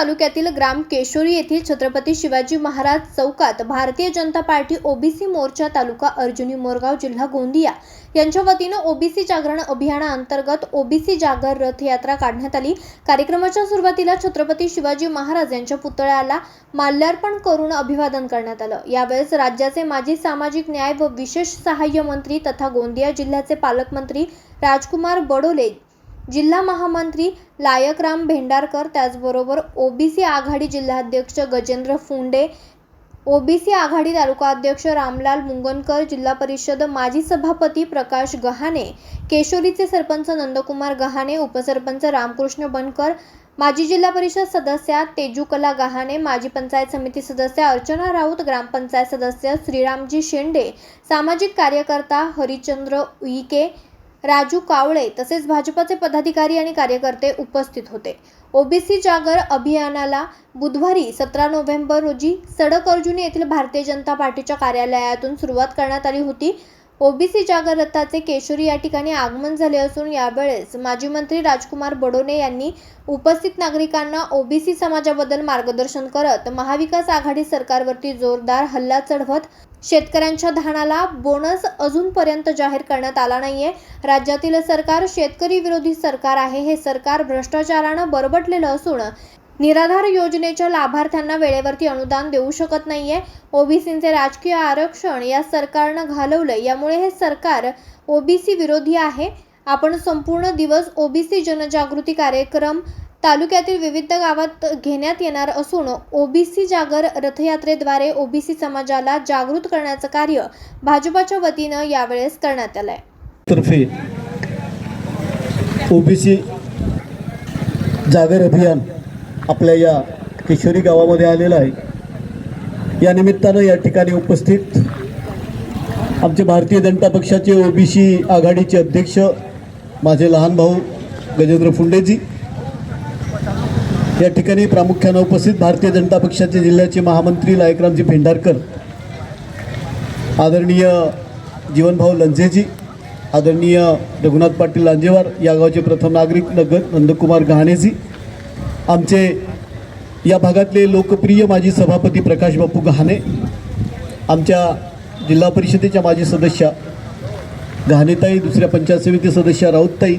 तालुक्यातील ग्राम केशोरी येथील छत्रपती शिवाजी महाराज चौकात भारतीय जनता पार्टी ओबीसी मोर्चा तालुका अर्जुनी मोरगाव जिल्हा गोंदिया यांच्या वतीनं ओबीसी जागरण अभियानाअंतर्गत ओबीसी जागर रथयात्रा काढण्यात आली. कार्यक्रमाच्या सुरुवातीला छत्रपती शिवाजी महाराज यांच्या पुतळ्याला माल्यार्पण करून अभिवादन करण्यात आलं. यावेळेस राज्याचे माजी सामाजिक न्याय व विशेष सहाय्य मंत्री तथा गोंदिया जिल्ह्याचे पालकमंत्री राजकुमार बडोले जिल्हा महामंत्री लायकराम भेंडारकर त्याचबरोबर ओबीसी आघाडी जिल्हाध्यक्ष गजेंद्र फुंडे ओबीसी आघाडी तालुका अध्यक्ष रामलाल मुंगनकर जिल्हा परिषद माजी सभापती प्रकाश गहाणे केशोरीचे सरपंच नंदकुमार गहाणे उपसरपंच रामकृष्ण बनकर माजी जिल्हा परिषद सदस्या तेजूकला गहाणे माजी पंचायत समिती सदस्य अर्चना राऊत ग्रामपंचायत सदस्य श्रीरामजी शेंडे सामाजिक कार्यकर्ता हरिचंद्र उईके राजू कावळे तसेच भाजपचे पदाधिकारी आणि कार्यकर्ते उपस्थित होते. ओबीसी जागर अभियानाला बुधवारी सतरा नोव्हेंबर रोजी सडक अर्जुनी येथील भारतीय जनता पार्टीच्या कार्यालयातून सुरुवात करण्यात आली होती. ओबीसी जागर रथाचे केशोरी या ठिकाणी आगमन झाले असून यावेळेस माजी मंत्री राजकुमार बडोने यांनी उपस्थित नागरिकांना ओबीसी समाजाबद्दल मार्गदर्शन करत महाविकास आघाडी सरकारवरती जोरदार हल्ला चढवत शेतकऱ्यांच्या धानाला बोनस अजूनपर्यंत जाहीर करण्यात आला नाहीये. राज्यातील सरकार शेतकरी विरोधी सरकार आहे हे सरकार भ्रष्टाचारानं बरबटलेलं असून निराधार योजनेच्या लाभार्थ्यांना वेळेवरती अनुदान देऊ शकत नाहीये. ओबीसींचे राजकीय आरक्षण या सरकारनं घालवलं यामुळे हे सरकार ओबीसी विरोधी आहे. आपण संपूर्ण दिवस ओबीसी जनजागृती कार्यक्रम तालुक्यातील विविध गावात घेण्यात येणार असून ओबीसी जागर रथयात्रेद्वारे ओबीसी समाजाला जागृत करण्याचं कार्य भाजपाच्या वतीनं यावेळेस करण्यात आलंय. तर्फे ओबीसी जागर अभियान आपल्या या केशोरी गावामध्ये आलेलं आहे. या निमित्तानं या ठिकाणी उपस्थित आमचे भारतीय जनता पक्षाचे ओबीसी आघाडीचे अध्यक्ष माझे लहान भाऊ गजेंद्र फुंडेजी या ठिकाणी प्रामुख्यानं उपस्थित भारतीय जनता पक्षाचे जिल्ह्याचे महामंत्री लायकरामजी भेंडारकर आदरणीय जीवनभाऊ लंझेजी आदरणीय रघुनाथ पाटील लांजेवार या गावचे प्रथम नागरिक नगर नंदकुमार गहाणेजी आमचे या भागातले लोकप्रिय माजी सभापती प्रकाश बापू गहाणे आमच्या जिल्हा परिषदेच्या माजी सदस्या गहाणेताई दुसऱ्या पंचायत समिती सदस्या राऊतताई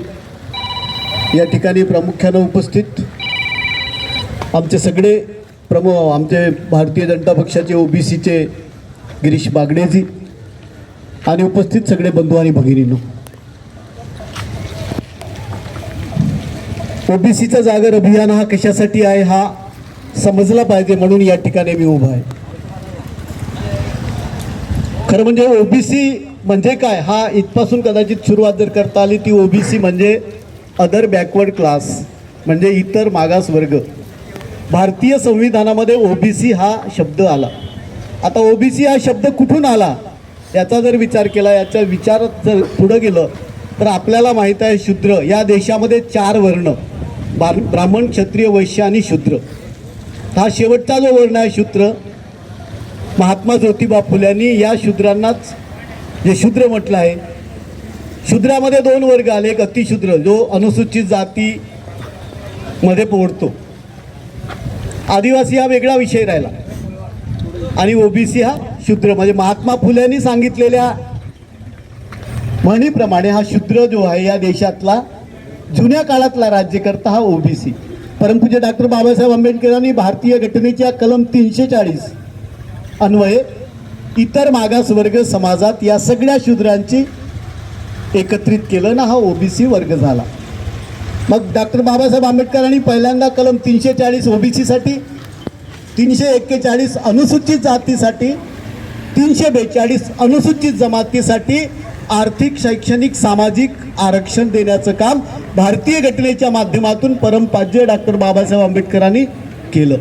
या ठिकाणी प्रामुख्यानं उपस्थित आमचे सगळे प्रमुख आमचे भारतीय जनता पक्षाचे ओबीसीचे गिरीश बागडेजी आणि उपस्थित सगळे बंधू आणि भगिनींनो. ओबीसीचा जागर अभियान हा कशासाठी आहे हा समजला पाहिजे म्हणून या ठिकाणी मी उभा आहे. खरं म्हणजे ओबीसी म्हणजे काय? हा इथपासून कदाचित सुरुवात जर करता आली ती ओबीसी म्हणजे अदर बॅकवर्ड क्लास म्हणजे इतर मागास वर्ग भारतीय संविधानामध्ये ओबीसी हा शब्द आला. आता ओबीसी हा शब्द कुठून आला? याचा जर विचार केला याच्या विचारात जर पुढं गेलं तर आपल्याला माहीत आहे शूद्र. या देशामध्ये चार वर्ण बार ब्राह्मण क्षत्रिय वैश्य आणि शूद्र. हा शेवटचा जो वर्ण आहे शूद्र महात्मा ज्योतिबा फुल्यांनी या शूद्रांनाच जे शूद्र म्हटलं आहे शूद्रामध्ये दोन वर्ग आले. एक अतिशूद्र जो अनुसूचित जाती मध्ये पोहोडतो. आदिवासी हा वेगळा विषय राहिला. आणि ओबीसी हा शूद्र म्हणजे महात्मा फुलेंनी सांगितलेल्या म्हणीप्रमाणे हा शूद्र जो आहे या देशातला जुन्या काळातला राज्यकर्ता हा ओबीसी जे डॉक्टर बाबासाहेब आंबेडकरांनी भारतीय घटनेच्या कलम तीनशे चाळीस अन्वये इतर मागासवर्ग समाजात या सगळ्या शूद्रांची एकत्रित केलं ना हा ओबीसी वर्ग झाला. मग डॉक्टर बाबासाहेब आंबेडकरांनी पहिल्यांदा कलम तीनशे चाळीस ओबीसीसाठी तीनशे एक्केचाळीस अनुसूचित जातीसाठी तीनशे बेचाळीस अनुसूचित जमातीसाठी आर्थिक शैक्षणिक सामाजिक आरक्षण देण्याचं काम भारतीय घटनेच्या माध्यमातून परमपाज्य डॉक्टर बाबासाहेब आंबेडकरांनी केलं.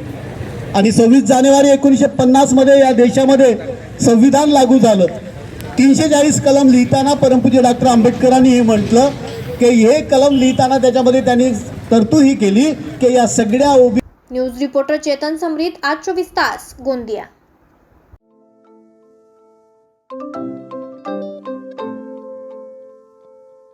आणि सव्वीस जानेवारी एकोणीसशे पन्नासमध्ये या देशामध्ये संविधान लागू झालं. तीनशे चाळीस कलम लिहिताना परमपूज्य डॉक्टर आंबेडकरांनी हे म्हटलं की हे कलम लिहिताना त्याच्यामध्ये त्यांनी तरतूदही केली की या सगळ्या ओबी न्यूज रिपोर्टर चेतन समरीत आज चोवीस तास गोंदिया.